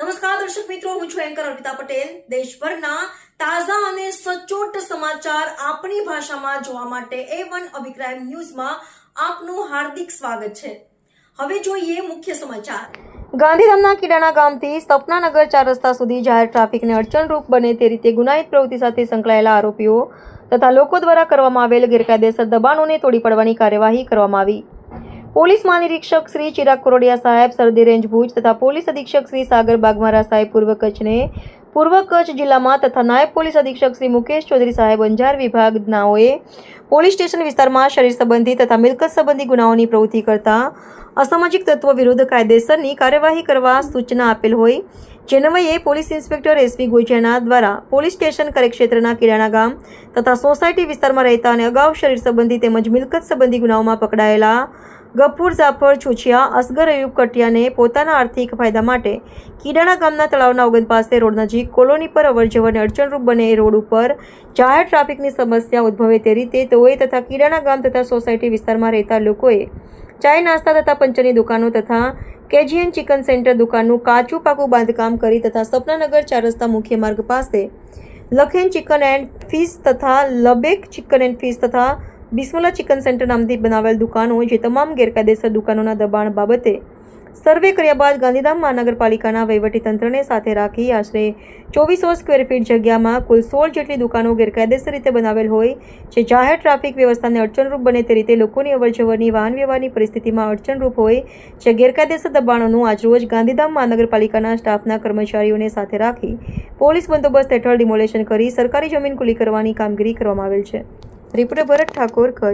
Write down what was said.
નમસ્કાર, દર્શક મિત્રો, હું છું એન્કર અર્પિતા પટેલ. દેશભરના તાજા અને સચોટ સમાચાર આપણી ભાષામાં જોવા માટે એ વન અભિપ્રાય ન્યૂઝમાં આપનું હાર્દિક સ્વાગત છે. હવે જોઈએ મુખ્ય સમાચાર. ગાંધીધામના કીડાના ગામથી સપનાનગર ચાર રસ્તા સુધી જાહેર ટ્રાફિકને અડચણરૂપ બને તે રીતે ગુનાહિત પ્રવૃત્તિ સાથે સંકળાયેલા આરોપીઓ તથા લોકો દ્વારા કરવામાં આવેલ ગેરકાયદેસર દબાણોને તોડી પાડવાની કાર્યવાહી કરવામાં આવી. પોલીસ મહાનિરીક્ષક શ્રી ચિરાગ કોરોડિયા સાહેબ સરદી રેન્જ ભુજ તથા પોલીસ અધિક્ષક શ્રી સાગર બાગમારા સાહેબ પૂર્વ કચ્છને પૂર્વ કચ્છ જિલ્લામાં તથા નાયબ પોલીસ અધિક્ષક શ્રી મુકેશ ચૌધરી સાહેબ અંજાર વિભાગનાઓએ પોલીસ સ્ટેશન વિસ્તારમાં શરીર સંબંધી તથા મિલકત સંબંધી ગુનાઓની પ્રવૃત્તિ કરતા અસામાજિક તત્વો વિરુદ્ધ કાયદેસરની કાર્યવાહી કરવા સૂચના આપેલ હોય. જેનવયે પોલીસ ઇન્સ્પેક્ટર એસવી ગોજિયાના દ્વારા પોલીસ સ્ટેશન કાર્યક્ષેત્રના કિરાણા ગામ તથા સોસાયટી વિસ્તારમાં રહેતા અને અગાઉ શરીર સંબંધી તેમજ મિલકત સંબંધી ગુનાઓમાં પકડાયેલા ગફૂર, જાફર, છુછિયા, અસગર, અયુબ કટિયાને પોતાના આર્થિક ફાયદા માટે કીડાણા ગામના તળાવના ઓગન પાસે રોડ નજીક કોલોની પર અવરજવરને અડચણરૂપ બને એ રોડ ઉપર જાહેર ટ્રાફિકની સમસ્યા ઉદ્ભવે તે રીતે તેઓએ તથા કીડાણા ગામ તથા સોસાયટી વિસ્તારમાં રહેતા લોકોએ ચાય નાસ્તા તથા પંચરની દુકાનો તથા કેજીએન ચિકન સેન્ટર દુકાનનું કાચું પાકું બાંધકામ કરી તથા સપનાનગર ચાર રસ્તા મુખ્ય માર્ગ પાસે લખેન ચિકન એન્ડ ફિશ તથા લબેક ચિકન એન્ડ ફિશ તથા બિસ્મલા ચિકન સેન્ટર નામથી બનાવેલ દુકાનો જે તમામ ગેરકાયદેસર દુકાનોના દબાણ બાબતે સર્વે કર્યા બાદ ગાંધીધામ મહાનગરપાલિકાના વહીવટીતંત્રને સાથે રાખી આશરે ચોવીસો સ્ક્વેર ફીટ જગ્યામાં કુલ સોળ જેટલી દુકાનો ગેરકાયદેસર રીતે બનાવેલ હોય જે જાહેર ટ્રાફિક વ્યવસ્થાને અડચણરૂપ બને તે રીતે લોકોની અવરજવરની વાહન વ્યવહારની પરિસ્થિતિમાં અડચણરૂપ હોય જે ગેરકાયદેસર દબાણોનું આજરોજ ગાંધીધામ મહાનગરપાલિકાના સ્ટાફના કર્મચારીઓને સાથે રાખી પોલીસ બંદોબસ્ત હેઠળ ડિમોલેશન કરી સરકારી જમીન ખુલ્લી કરવાની કામગીરી કરવામાં આવેલ છે. रिपुदबरत ठाकोरकर